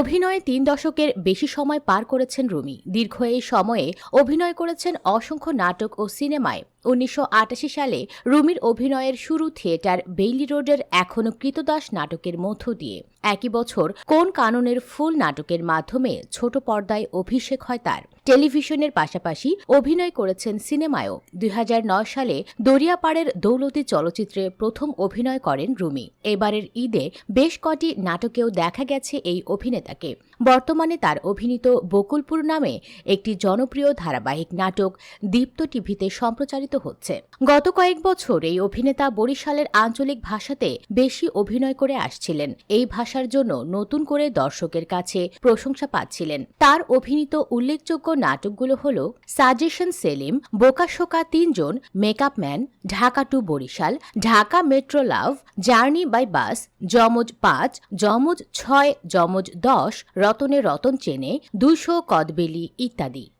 অভিনয়ে তিন দশকের বেশি সময় পার করেছেন রুমি। দীর্ঘ এই সময়ে অভিনয় করেছেন অসংখ্য নাটক ও সিনেমায়। উনিশশো আটাশি সালে রুমির অভিনয়ের শুরু থিয়েটার বেইলি রোডের এখনও কৃতদাস নাটকের মধ্য দিয়ে। একই বছর কোন কাননের ফুল নাটকের মাধ্যমে ছোট পর্দায় অভিষেক হয় তার। টেলিভিশনের পাশাপাশি অভিনয় করেছেন সিনেমায়ও। দুই হাজার নয় সালে দরিয়াপাড়ের দৌলতি চলচ্চিত্রে প্রথম অভিনয় করেন রুমি। এবারের ঈদে বেশ কটি নাটকেও দেখা গেছে এই অভিনেতাকে। বর্তমানে তার অভিনীত বকুলপুর নামে একটি জনপ্রিয় ধারাবাহিক নাটক দীপ্ত টিভিতে সম্প্রচারিত হচ্ছে। গত কয়েক বছর এই অভিনেতা বরিশালের আঞ্চলিক ভাষাতে বেশি অভিনয় করে আসছিলেন। এই ভাষার জন্য নতুন করে দর্শকের কাছে প্রশংসা পাচ্ছিলেন। তার অভিনীত উল্লেখযোগ্য নাটকগুলো হল সাজেশন সেলিম বোকাশোকা তিনজন, makeup man, Dhaka to Barishal, Dhaka metro love, journey by bus, যমজ পাঁচ, যমজ ছয়, যমজ দশ, রতনে রতন চেনে দুশো কদবেলি ইত্যাদি।